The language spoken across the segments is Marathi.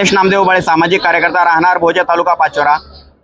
नितेश नामदेव बाळे सामाजिक कार्यकर्ता राहणार भोजे तालुका पाचोरा.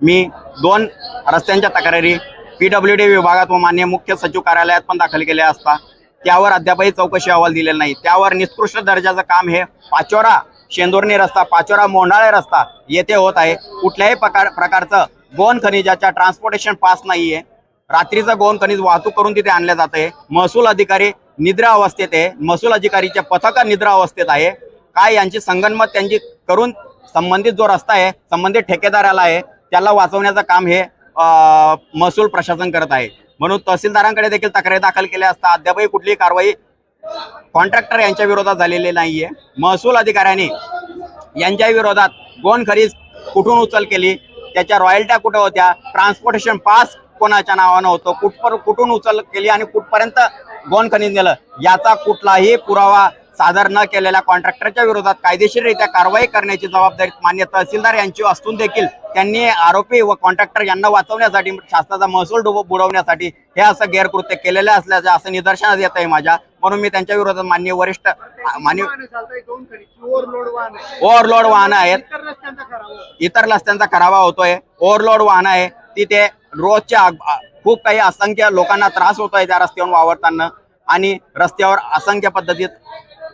मी दोन रस्त्यांच्या तक्रारी पी डब्ल्यू डी विभागात व मान्य मुख्य सचिव कार्यालयात पण दाखल केल्या असता त्यावर अद्यापही चौकशी अहवाल दिलेला नाही. त्यावर निकृष्ट दर्जाचं काम हे पाचोरा शेंदुर्णी रस्ता पाचोरा मोंडाळे रस्ता येथे होत आहे. कुठल्याही प्रकार प्रकारचं गोन खनिजाच्या ट्रान्सपोर्टेशन पास नाही आहे रात्रीचं गोन खनिज वाहतूक करून तिथे आणलं जाते महसूल अधिकारी निद्रा अवस्थेत आहे. महसूल अधिकारीचे पथक निद्रा अवस्थेत आहे. काय यांची संगनमत त्यांची करून संबंधित जो रस्ता आहे संबंधित ठेकेदाराला आहे त्याला वाचवण्याचं काम हे महसूल प्रशासन करत आहे. म्हणून तहसीलदारांकडे देखील तक्रारी दाखल केल्या असता अद्यापही कुठलीही कारवाई कॉन्ट्रॅक्टर यांच्या विरोधात झालेली नाहीये. महसूल अधिकाऱ्यांनी यांच्या विरोधात गोन खरीज कुठून उचल केली? त्याच्या रॉयल्ट्या कुठं होत्या? ट्रान्सपोर्टेशन पास कोणाच्या नावानं होतं? कुठपर कुठून उचल केली आणि कुठपर्यंत गोन खनिज नेलं? याचा कुठलाही पुरावा सादर न केलेल्या कॉन्ट्रॅक्टरच्या विरोधात कायदेशीररित्या कारवाई करण्याची जबाबदारी मान्य तहसीलदार यांची असून देखील त्यांनी आरोपी व कॉन्ट्रॅक्टर यांना वाचवण्यासाठी शासनाचा महसूल डुब बुडवण्यासाठी हे असं गैरकृत्य केलेलं असल्याचं असं निदर्शनास येत आहे माझ्या. म्हणून मी त्यांच्या विरोधात मान्य वरिष्ठ मान्य ओव्हरलोड वाहन आहेत. इतर रस्त्यांचा खराब खराबा होतोय. ओव्हरलोड वाहन आहे. तिथे रोजच्या खूप काही असंख्य लोकांना त्रास होतोय त्या रस्त्यावर वावरताना आणि रस्त्यावर असंख्य पद्धतीत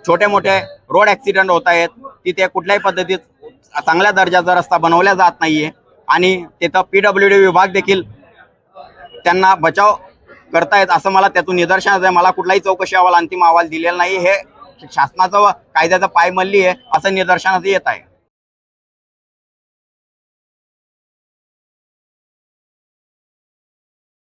छोटे मोठे रोड ॲक्सिडेंट होत आहेत तिथे कुठल्याही पद्धतीत चांगल्या दर्जाचा रस्ता बनवला जात नाहीये. आणि तिथं पी डब्ल्यू डी विभाग देखील त्यांना बचाव करतायत असं मला त्यातून निदर्शनाचं आहे. मला कुठलाही चौकशी अहवाल अंतिम अहवाल दिलेला नाही. हे शासनाचं व कायद्याचं पायमल्ली आहे असं निदर्शनाचं येत आहे.